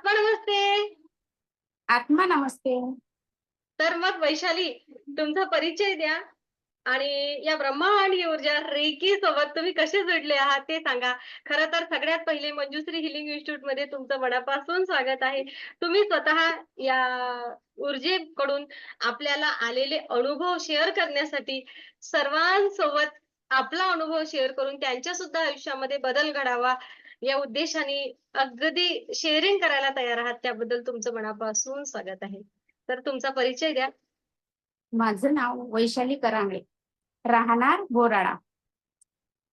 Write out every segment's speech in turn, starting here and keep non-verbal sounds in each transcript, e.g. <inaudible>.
आत्मा नमस्ते आत्मा नमस्ते तर मग वैशाली तुमचा परिचय द्या. आणि या ब्रह्मांडी ऊर्जा रेकी सोबत तुम्ही कसे जोडले आहात ते सांगा. खर तर सगळ्यात पहिले मंजुश्री हिलिंग इन्स्टिट्यूटमध्ये तुमचं मनापासून स्वागत आहे. तुम्ही स्वतः या ऊर्जेकडून आपल्याला आलेले अनुभव शेअर करण्यासाठी सर्वांसोबत आपला अनुभव शेअर करून त्यांच्या सुद्धा आयुष्यामध्ये बदल घडावा या उद्देशाने अगदी शेअरिंग करायला तयार आहात त्याबद्दल तुमचं मनापासून स्वागत आहे. तर तुमचा परिचय द्या. माझं नाव वैशाली करांगळे राहणार बोराळा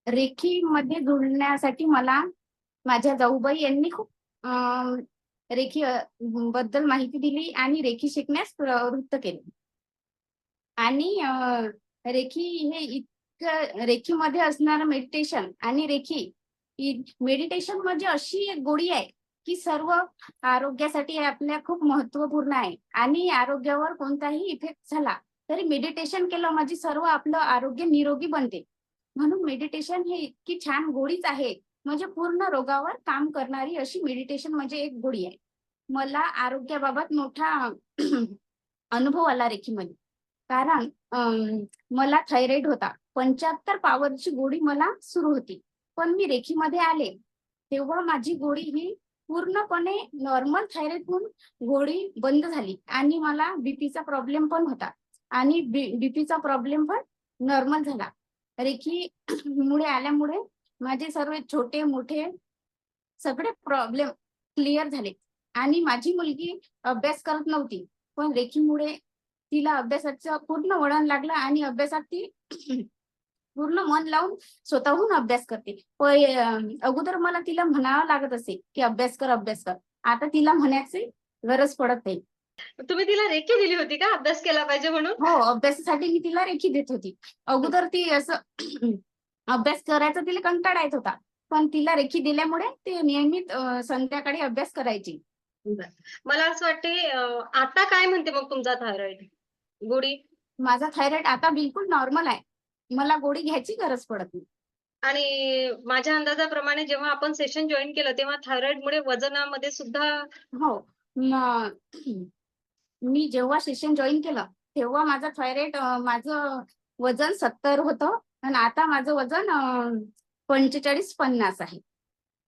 रेखी मध्ये जुळण्यासाठी मला माझ्या जाऊबाई यांनी खूप अं, रेखी बद्दल माहिती दिली आणि रेखी शिकण्यास प्रवृत्त केले. आणि रेखी हे इतकं रेखीमध्ये असणारं मेडिटेशन आणि रेखी मेडिटेशन म्हणजे अशी एक गोडी आहे की सर्व आरोग्यासाठी आपल्या खूप महत्त्वपूर्ण आहे. आणि आरोग्यावर कोणताही इफेक्ट झाला तरी मेडिटेशन केलं म्हणजे सर्व आपलं आरोग्य निरोगी बनते. म्हणून मेडिटेशन हे इतकी छान गोळीच आहे. म्हणजे पूर्ण रोगावर काम करणारी अशी मेडिटेशन म्हणजे एक गोळी आहे. मला आरोग्याबाबत मोठा <clears throat> अनुभव आला रेखीमध्ये. कारण मला थायरॉइड होता. पंच्याहत्तर पावरची गोडी मला सुरू होती. पण मी रेखीमध्ये आले. तेव्हा माझी गोळी ही पूर्णपणे नॉर्मल थायरॉइड गोळी बंद झाली आणि मला बीपीचा प्रॉब्लेम पण होता आणि बीपीचा प्रॉब्लेम पण नॉर्मल झाला. रेखी <clears throat> मुळे आल्यामुळे माझे सर्व छोटे मोठे सगळे प्रॉब्लेम क्लिअर झाले आणि माझी मुलगी अभ्यास करत नव्हती. पण रेखीमुळे तिला अभ्यासाचं पूर्ण वळण लागलं आणि अभ्यासात ती <clears throat> पूर्ण मन लावून स्वतःहून अभ्यास करते. अगोदर मला तिला म्हणावं लागत असे की अभ्यास कर अभ्यास कर. आता तिला म्हणायची गरज पडत नाही. तुम्ही तिला रेखी दिली होती का? अभ्यास केला पाहिजे म्हणून? हो अभ्यासासाठी मी तिला रेखी देत होती. अगोदर ती असं <clears throat> अभ्यास करायचा तिला कंटाळा येत होता. पण तिला रेखी दिल्यामुळे ते नियमित संध्याकाळी अभ्यास करायची. मला असं वाटते आता काय म्हणते मग तुमचा थायरॉइड? गोळी माझा थायरॉइड आता बिलकुल नॉर्मल आहे. मला गोळी घ्यायची गरज पडत नाही. आणि माझ्या अंदाजाप्रमाणे जेव्हा आपण सेशन जॉईन केलं तेव्हा थायरॉइड मुळे वजनामध्ये सुद्धा हो. म- मी जेव्हा सेशन जॉईन केलं तेव्हा माझं थायरॉइड माझं वजन सत्तर होतं आणि आता माझं वजन पंचेचाळीस पन्नास आहे.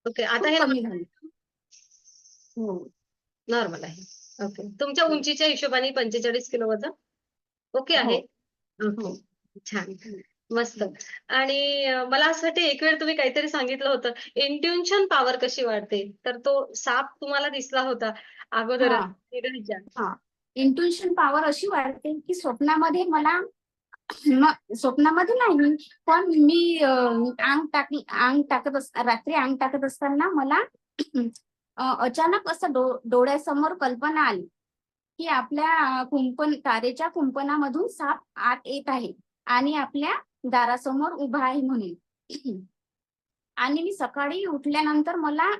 ओके आता खूप हे कमी झालं. हो. नॉर्मल आहे. ओके. तुमच्या उंचीच्या हिशोबाने पंचेचाळीस किलो वजन ओके आहे? ओके. हो. छान. मस्त. आणि अं, मला असं वाटतं एक वेळ तुम्ही काहीतरी सांगितलं होतं इंट्युशन पॉवर कशी वाढते? तर तो साप तुम्हाला दिसला होता अगोदर हा. इंट्युशन पॉवर अशी वाढते की स्वप्नामध्ये मला म- स्वप्नामध्ये नाही पण मी अं, अंग टाक अंग टाकत अस रात्री अंग टाकत असताना मला अं, अचानक असं डो डोळ्यासमोर कल्पना आली की आपल्या अं, कुंपण तारेच्या कुंपणामधून साप आत येत आहे आणि आपल्या दारासमोर उभा आहे म्हणून. आणि मी सकाळी उठल्यानंतर मला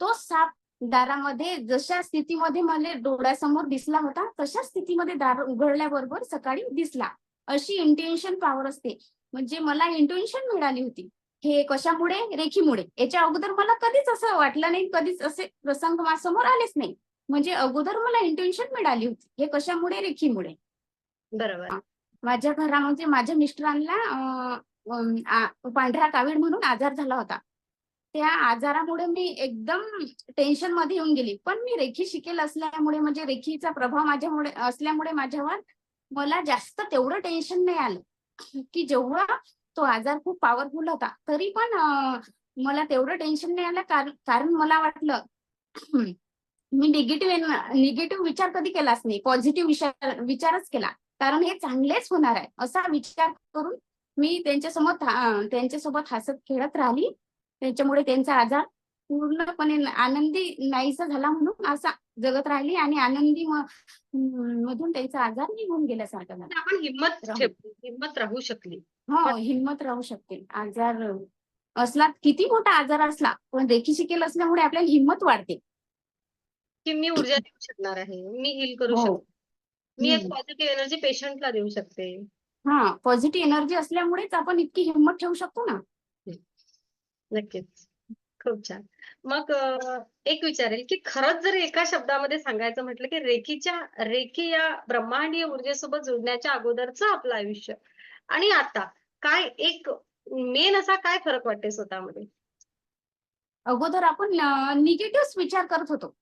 तो साप दारामध्ये जशा स्थितीमध्ये मला डोळ्यासमोर दिसला होता तशा स्थितीमध्ये दार उघडल्याबरोबर सकाळी दिसला. अशी इंटेन्शन पॉवर असते. म्हणजे मला इंटेन्शन मिळाली होती. हे कशामुळे? रेखीमुळे. याच्या अगोदर मला कधीच असं वाटलं नाही कधीच असे प्रसंग माझ्यासमोर आलेच नाही. म्हणजे अगोदर मला इंटेन्शन मिळाली होती. हे कशामुळे? रेखीमुळे. बरोबर. माझ्या घरामध्ये माझ्या मिस्टरांना पांढरा कावीळ म्हणून आजार झाला होता. त्या आजारामुळे मी एकदम टेन्शनमध्ये येऊन गेली. पण मी रेखी शिकेल असल्यामुळे म्हणजे रेखीचा प्रभाव माझ्यामुळे असल्यामुळे माझ्यावर मला जास्त तेवढं टेन्शन नाही आलं. की जेवढा तो आजार खूप पॉवरफुल होता तरी पण मला तेवढं टेन्शन नाही आलं. कारण कारण मला वाटलं मी निगेटिव्ह निगेटिव्ह विचार कधी केलाच नाही. पॉझिटिव्ह विचार विचारच केला. कारण हे चांगलेच होणार आहे. असा विचार करून मी त्यांच्यासमोर त्यांच्यासोबत हसत खेळत राहिली. त्याच्यामुळे त्यांचा आजार पूर्णपणे आनंदी नाहीसा झाला म्हणून असा जगत राहिली आणि आनंदी मधून त्यांचा आजार निघून गेल्यासारखा झाला. आपण हिंमत हिंमत राहू शकली. हो हिंमत राहू शकते. आजार असला किती मोठा आजार असला पण रेखी शिकेल असल्यामुळे आपल्याला हिंमत वाढते. की मी ऊर्जा देऊ शकणार आहे मी हील करू हो. शकते. मी एक हम्म. पॉझिटिव्ह एनर्जी पेशंटला देऊ शकते हा पॉझिटिव्ह एनर्जी असल्यामुळेच आपण इतकी हिंमत ठेवू शकतो ना नक्कीच खूप छान. मग अ, एक विचारेल, की खरंच जर एका शब्दामध्ये सांगायचं म्हटलं, की रेकीच्या रेकी या ब्रह्मांडीय ऊर्जेसोबत जुळण्याच्या अगोदरचं आपलं आयुष्य आणि आता काय एक मेन असा काय फरक वाटते स्वतःमध्ये? अगोदर आपण निगेटिव्ह विचार करत होतो.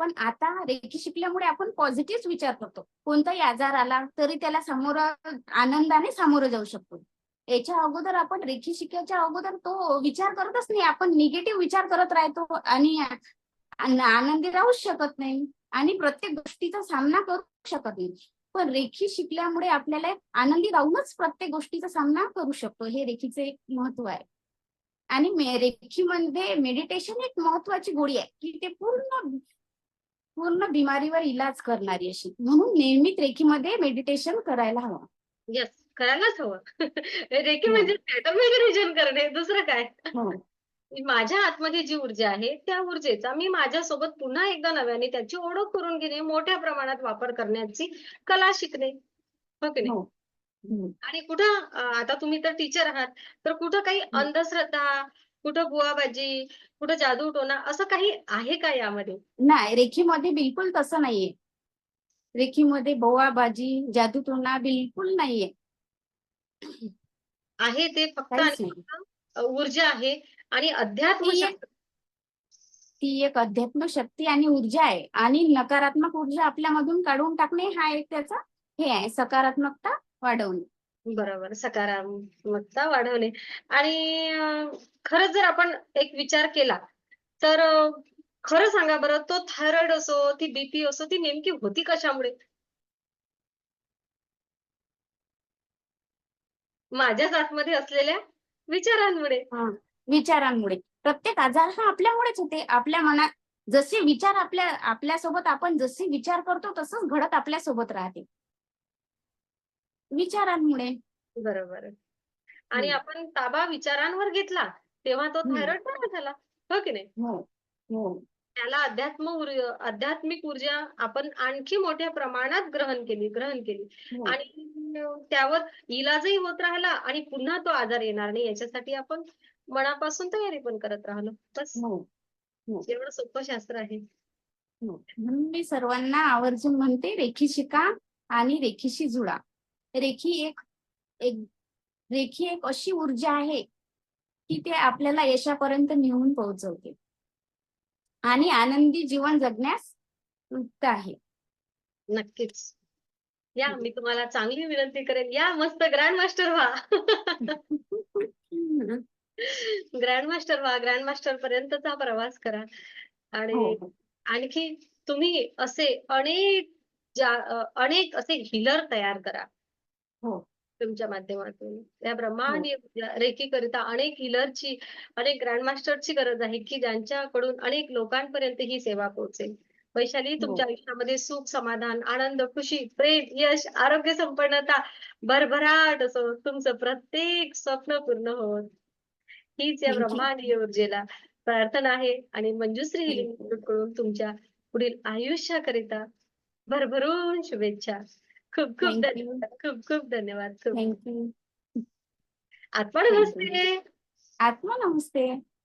पण आता रेखी शिकल्यामुळे आपण पॉझिटिव्ह विचार करतो. कोणताही आजार आला तरी त्याला समोर आनंदाने सामोरं जाऊ शकतो. याच्या अगोदर आपण रेखी शिकायच्या अगोदर तो विचार करतच नाही. आपण निगेटिव्ह विचार करत राहतो आणि आनंदी राहूच शकत नाही आणि प्रत्येक गोष्टीचा सामना करू शकत नाही. पण रेखी शिकल्यामुळे आपल्याला आनंदी राहूनच प्रत्येक गोष्टीचा सामना करू शकतो. हे रेखीचे एक महत्त्व आहे. आणि रेखीमध्ये मेडिटेशन एक महत्वाची गोळी आहे, की ते पूर्ण पूर्ण बिमारीवर इलाज करणारी अशी. म्हणून नियमित रेकीमध्ये मेडिटेशन करायला हवं. येस, करायलाच हवं. <laughs> रेकी हो. म्हणजे मेडिटेशन करणे, दुसरं काय? हो. <laughs> माझ्या आतमध्ये जी ऊर्जा आहे, त्या ऊर्जेचा मी माझ्यासोबत पुन्हा एकदा नव्याने त्याची ओळख करून घेणे, मोठ्या प्रमाणात वापर करण्याची कला शिकणे. हो की नाही? हो. आणि कुठं आता तुम्ही तर टीचर आहात, तर कुठं काही. अंधश्रद्धा, कुठं बुवाबाजी, कुठं जादू-टोणा असं काही आहे का यामध्ये? नाही, रेकीमध्ये बिलकुल तसं नाहीये. रेकीमध्ये बोवाबाजी, जादूटोणा बिलकुल नाहीये. आहे ते फक्त काहीच आणि नाही. फक्त ऊर्जा आहे आणि अध्यात्म ती एक शक्ती. ती एक अध्यात्म शक्ती आणि ऊर्जा आहे आणि नकारात्मक ऊर्जा आपल्यामधून काढून टाकणे हा एक त्याचा हे आहे, सकारात्मकता वाढवणे. बरोबर, सकारात्मकता वाढवणे आणि खरंच जर आपण एक विचार केला, तर अ, खरं सांगा बरं, तो थायरॉइड असो, ती बीपी असो, ती नेमकी होती कशामुळे? माझ्याच आतमध्ये असलेल्या विचारांमुळे. हा विचारांमुळे. प्रत्येक आजार हा आपल्यामुळेच होते. आपल्या मनात जसे विचार आपल्या आपल्यासोबत आपण जसे विचार करतो तसंच घडत आपल्यासोबत राहते. विचारांमुळे. बरोबर. आणि. आपण ताबा विचारांवर घेतला, तेव्हा तो. थायरॉइड बरा झाला. हो की नाही? हो, हो. त्याला अध्यात्म ऊर आध्यात्मिक ऊर्जा आपण आणखी मोठ्या प्रमाणात ग्रहण केली ग्रहण केली हो. आणि अ, त्यावर इलाजही होत राहिला आणि पुन्हा तो आजार येणार नाही याच्यासाठी आपण मनापासून तयारी पण करत राहिलो. बस हो, हो, एवढं सोपं शास्त्र आहे. हो. म्हणून मी सर्वांना आवर्जून म्हणते रेखी शिका आणि रेखीशी जुळा. रेखी एक एक रेखी एक अशी ऊर्जा आहे, की ते आपल्याला यशापर्यंत नेऊन पोहोचवते. आणि आनंदी जीवन जगण्यास युक्त आहे. नक्कीच. या मी तुम्हाला चांगली विनंती करेन, या मस्त ग्रँड मास्टर व्हा. <laughs> ग्रँड मास्टर व्हा, ग्रँड मास्टर पर्यंतचा प्रवास करा आणि हो. आणखी तुम्ही असे अनेक अनेक असे हीलर तयार करा. हो. तुमच्या माध्यमातून. या हो. ब्रह्मांडीय ऊर्जा रेकीकरिता अनेक हीलरची, अनेक ग्रँड मास्टरची गरज आहे, की ज्यांच्याकडून अनेक लोकांपर्यंत ही सेवा पोहोचेल. वैशाली हो. तुमच्या आयुष्यामध्ये सुख, समाधान, आनंद, खुशी, प्रेम, यश, आरोग्य, संपन्नता, भरभराट असो, तुमचं प्रत्येक स्वप्न पूर्ण होवोत. हीच या. ब्रह्मांडीय ऊर्जेला प्रार्थना आहे आणि मंजुश्री हिलिंग इन्स्टिट्यूटकडून तुमच्या पुढील आयुष्याकरिता भरभरून शुभेच्छा. खूप खूप. धन्यवाद. खूप खूप धन्यवाद. खूप थँक यू. आत्मा. नमस्ते. आत्मा नमस्ते.